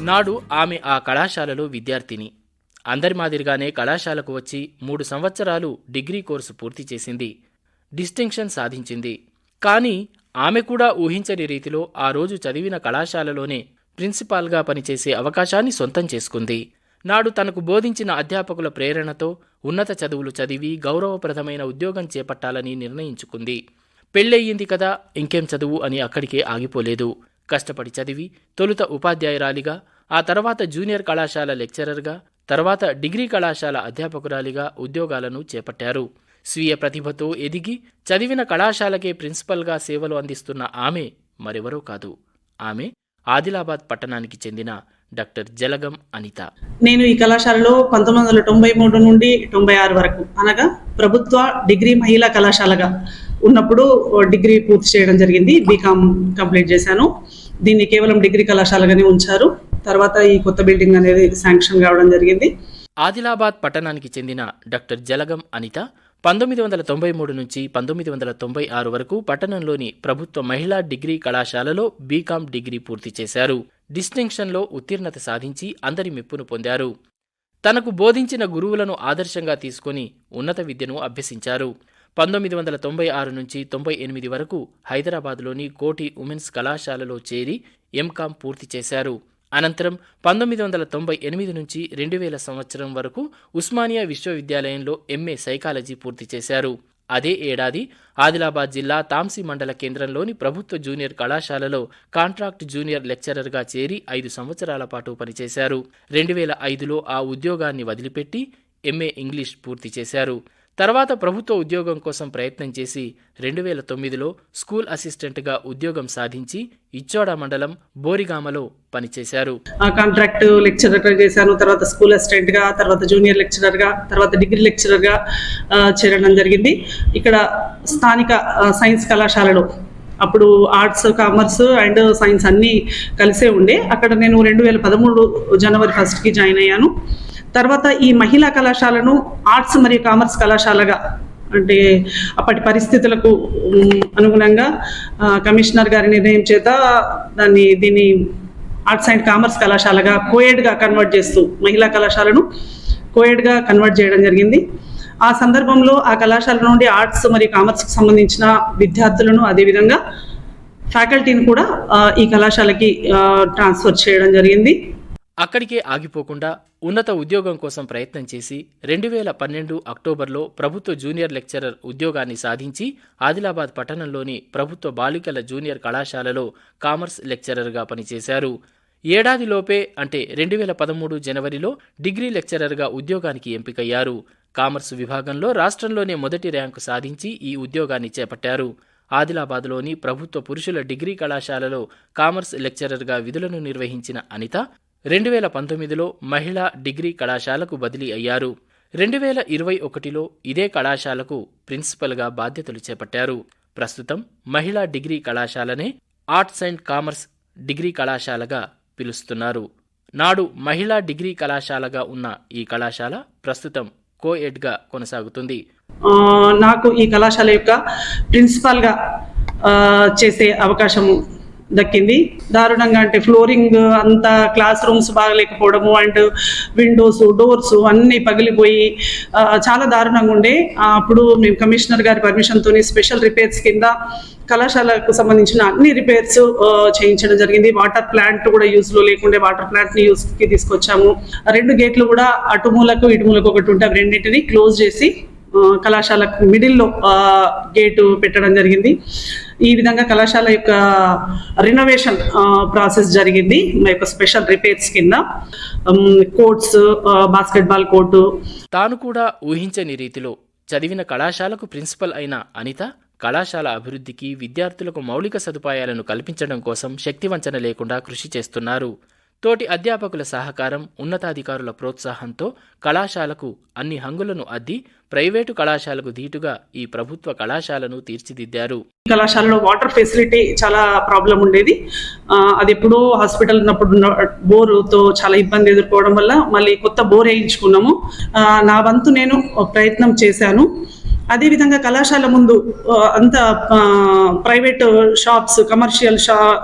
నాడు ఆమె ఆ కళాశాలలో విద్యార్థిని. అందరి మాదిరిగానే కళాశాలకు వచ్చి మూడు సంవత్సరాలు డిగ్రీ కోర్సు పూర్తి చేసింది. డిస్టింక్షన్ సాధించింది. కానీ ఆమె కూడా ఊహించని రీతిలో ఆ రోజు చదివిన కళాశాలలోనే ప్రిన్సిపాల్గా పనిచేసే అవకాశాన్ని సొంతం చేసుకుంది. నాడు తనకు బోధించిన అధ్యాపకుల ప్రేరణతో ఉన్నత చదువులు చదివి గౌరవప్రదమైన ఉద్యోగం చేపట్టాలని నిర్ణయించుకుంది. పెళ్ళయ్యింది కదా ఇంకేం చదువు అని అక్కడికే ఆగిపోలేదు. కష్టపడి చదివి తొలుత ఉపాధ్యాయురాలిగా ఆ తర్వాత జూనియర్ కళాశాల లెక్చరర్గా తర్వాత డిగ్రీ కళాశాల అధ్యాపకురాలిగా ఉద్యోగాలను చేపట్టారు. స్వీయ ప్రతిభతో ఎదిగి చదివిన కళాశాలకే ప్రిన్సిపల్గా సేవలు అందిస్తున్న ఆమె మరెవరో కాదు. ఆమె ఆదిలాబాద్ పట్టణానికి చెందిన డాక్టర్ జలగం అనిత. నేను ఈ కళాశాలలో పంతొమ్మిది వందల తొంభై మూడు నుండి తొంభై ఆరు వరకు అనగా ప్రభుత్వ డిగ్రీ మహిళా కళాశాలగా ఉన్నప్పుడు డిగ్రీ పూర్తి చేయడం జరిగింది బీకామ్ కంప్లీట్ చేశాను. దీన్ని కేవలం డిగ్రీ కళాశాలగానే ఉంచారు. తర్వాత ఈ కొత్త బిల్డింగ్ అనేది శాంక్షన్ కావడం జరిగింది. ఆదిలాబాద్ పట్టణానికి చెందిన డాక్టర్ జలగం అనిత పంతొమ్మిది వందల తొంభై మూడు నుంచి పంతొమ్మిది వందల తొంభై ఆరు వరకు పట్టణంలోని ప్రభుత్వ మహిళా డిగ్రీ కళాశాలలో బీకాం డిగ్రీ పూర్తి చేశారు. డిస్టింక్షన్లో ఉత్తీర్ణత సాధించి అందరి మెప్పును పొందారు. తనకు బోధించిన గురువులను ఆదర్శంగా తీసుకొని ఉన్నత విద్యను అభ్యసించారు. పంతొమ్మిది వందల తొంభై ఆరు నుంచి తొంభై ఎనిమిది వరకు హైదరాబాద్లోని కోటి ఉమెన్స్ కళాశాలలో చేరి ఎంకాం పూర్తి చేశారు. అనంతరం పంతొమ్మిది వందల తొంభై ఎనిమిది నుంచి రెండు వేల సంవత్సరం వరకు ఉస్మానియా విశ్వవిద్యాలయంలో ఎంఏ సైకాలజీ పూర్తి చేశారు. అదే ఏడాది ఆదిలాబాద్ జిల్లా తాంసీ మండల కేంద్రంలోని ప్రభుత్వ జూనియర్ కళాశాలలో కాంట్రాక్ట్ జూనియర్ లెక్చరర్గా చేరి ఐదు సంవత్సరాల పాటు పనిచేశారు. రెండు వేల ఐదులో ఆ ఉద్యోగాన్ని వదిలిపెట్టి ఎంఏ ఇంగ్లీష్ పూర్తి చేశారు. తర్వాత ప్రభుత్వ ఉద్యోగం కోసం ప్రయత్నం చేసి రెండు వేల తొమ్మిదిలో స్కూల్ అసిస్టెంట్గా ఉద్యోగం సాధించి ఇచ్చోడ మండలం బోరిగామలో పనిచేశారు. ఆ కాంట్రాక్ట్ లెక్చరర్గా చేశాను తర్వాత స్కూల్ అసిస్టెంట్గా తర్వాత జూనియర్ లెక్చరర్గా తర్వాత డిగ్రీ లెక్చరర్గా చేరడం జరిగింది. ఇక్కడ స్థానిక సైన్స్ కళాశాలలో అప్పుడు ఆర్ట్స్ కామర్స్ అండ్ సైన్స్ అన్నీ కలిసే ఉండే. అక్కడ నేను రెండు వేల పదమూడు జనవరి ఫస్ట్కి జాయిన్ అయ్యాను. తర్వాత ఈ మహిళా కళాశాలను ఆర్ట్స్ మరియు కామర్స్ కళాశాలగా అంటే అప్పటి పరిస్థితులకు అనుగుణంగా కమిషనర్ గారి నిర్ణయం చేత దాన్ని దీన్ని ఆర్ట్స్ అండ్ కామర్స్ కళాశాలగా కోయెడ్గా కన్వర్ట్ చేస్తూ మహిళా కళాశాలను కోయెడ్గా కన్వర్ట్ చేయడం జరిగింది. ఆ సందర్భంలో ఆ కళాశాల నుండి ఆర్ట్స్ మరియు కామర్స్కి సంబంధించిన విద్యార్థులను అదేవిధంగా ఫ్యాకల్టీని కూడా ఈ కళాశాలకి ట్రాన్స్ఫర్ చేయడం జరిగింది. అక్కడికే ఆగిపోకుండా ఉన్నత ఉద్యోగం కోసం ప్రయత్నం చేసి రెండు వేల పన్నెండు అక్టోబర్లో ప్రభుత్వ జూనియర్ లెక్చరర్ ఉద్యోగాన్ని సాధించి ఆదిలాబాద్ పట్టణంలోని ప్రభుత్వ బాలికల జూనియర్ కళాశాలలో కామర్స్ లెక్చరర్గా పనిచేశారు. ఏడాదిలోపే అంటే రెండు వేల పదమూడు జనవరిలో డిగ్రీ లెక్చరర్గా ఉద్యోగానికి ఎంపికయ్యారు. కామర్స్ విభాగంలో రాష్ట్రంలోనే మొదటి ర్యాంకు సాధించి ఈ ఉద్యోగాన్ని చేపట్టారు. ఆదిలాబాద్లోని ప్రభుత్వ పురుషుల డిగ్రీ కళాశాలలో కామర్స్ లెక్చరర్గా విధులను నిర్వహించిన అనిత రెండు వేల పంతొమ్మిదిలో మహిళా డిగ్రీ కళాశాలకు బదిలీ అయ్యారు. రెండు వేల ఇరవై ఒకటిలో ఇదే కళాశాలకు ప్రిన్సిపల్గా బాధ్యతలు చేపట్టారు. ప్రస్తుతం మహిళా డిగ్రీ కళాశాలనే ఆర్ట్స్ అండ్ కామర్స్ డిగ్రీ కళాశాలగా పిలుస్తున్నారు. నాడు మహిళా డిగ్రీ కళాశాలగా ఉన్న ఈ కళాశాల ప్రస్తుతం కోఎడ్గా కొనసాగుతుంది. నాకు ఈ కళాశాల యొక్క ప్రిన్సిపాల్గా చేసే అవకాశం దక్కింది. దారుణంగా అంటే ఫ్లోరింగ్ అంతా క్లాస్ రూమ్స్ బాగలేకపోవడము అండ్ విండోస్ డోర్స్ అన్నీ పగిలిపోయి చాలా దారుణంగా ఉండే. అప్పుడు మేము కమిషనర్ గారి పర్మిషన్తో స్పెషల్ రిపేర్స్ కింద కళాశాలకు సంబంధించిన అన్ని రిపేర్స్ చేయించడం జరిగింది. వాటర్ ప్లాంట్ కూడా యూస్లో లేకుండే వాటర్ ప్లాంట్ని యూస్కి తీసుకొచ్చాము. ఆ రెండు గేట్లు కూడా అటు మూలకు ఇటు మూలకు ఒకటి ఉంటే అవి రెండింటిని క్లోజ్ చేసి కళాశాలకు కళాశాల మిడిల్లో గేటు పెట్టడం జరిగింది. ఈ విధంగా కళాశాల యొక్క రినోవేషన్ ప్రాసెస్ జరిగింది. మా యొక్క స్పెషల్ రిపేర్స్ కింద. కోర్ట్స్ బాస్కెట్బాల్ కోర్టు తాను కూడా ఊహించని రీతిలో చదివిన కళాశాలకు ప్రిన్సిపల్ అయిన అనిత కళాశాల అభివృద్ధికి విద్యార్థులకు మౌలిక సదుపాయాలను కల్పించడం కోసం శక్తివంచన లేకుండా కృషి చేస్తున్నారు. తోటి అధ్యాపకుల సహకారం ఉన్నతాధికారుల ప్రోత్సాహంతో కళాశాలకు అన్ని హంగులను అద్ది ప్రైవేటు కళాశాలకు ధీటుగా ఈ ప్రభుత్వ కళాశాలను తీర్చిదిద్దారు. కళాశాలలో వాటర్ ఫెసిలిటీ చాలా ప్రాబ్లం ఉండేది. అది ఎప్పుడో హాస్పిటల్ ఉన్నప్పుడు బోరుతో చాలా ఇబ్బంది ఎదుర్కోవడం వల్ల మళ్ళీ కొత్త బోర్ వేయించుకున్నాము. నా వంతు నేను ప్రయత్నం చేశాను. అదేవిధంగా కళాశాల ముందు అంత ప్రైవేట్ షాప్స్ కమర్షియల్ షా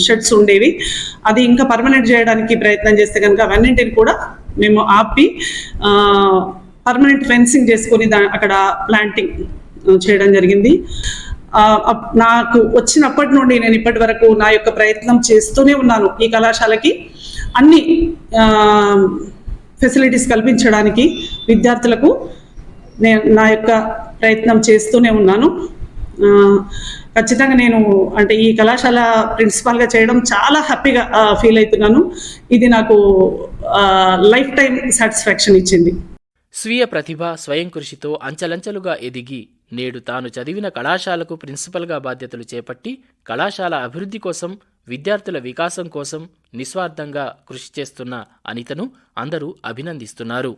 షెడ్స్ ఉండేవి. అది ఇంకా పర్మనెంట్ చేయడానికి ప్రయత్నం చేస్తే కనుక అవన్నింటిని కూడా మేము ఆపి పర్మనెంట్ ఫెన్సింగ్ చేసుకొని దా అక్కడ ప్లాంటింగ్ చేయడం జరిగింది. అప్- నాకు వచ్చినప్పటి నుండి నేను ఇప్పటి వరకు నా యొక్క ప్రయత్నం చేస్తూనే ఉన్నాను ఈ కళాశాలకి. అన్ని ఫెసిలిటీస్ కల్పించడానికి విద్యార్థులకు నేను నా యొక్క ప్రయత్నం చేస్తూనే ఉన్నాను. ఖచ్చితంగా నేను అంటే ఈ కళాశాల ప్రిన్సిపాల్గా చేయడం చాలా హ్యాపీగా ఫీల్ అవుతున్నాను. ఇది నాకు లైఫ్ టైం సాటిస్ఫాక్షన్ ఇచ్చింది. స్వీయ ప్రతిభ స్వయం కృషితో అంచెలంచెలుగా ఎదిగి నేడు తాను చదివిన కళాశాలకు ప్రిన్సిపల్గా బాధ్యతలు చేపట్టి కళాశాల అభివృద్ధి కోసం విద్యార్థుల వికాసం కోసం నిస్వార్థంగా కృషి చేస్తున్న అనితను అందరూ అభినందిస్తున్నారు.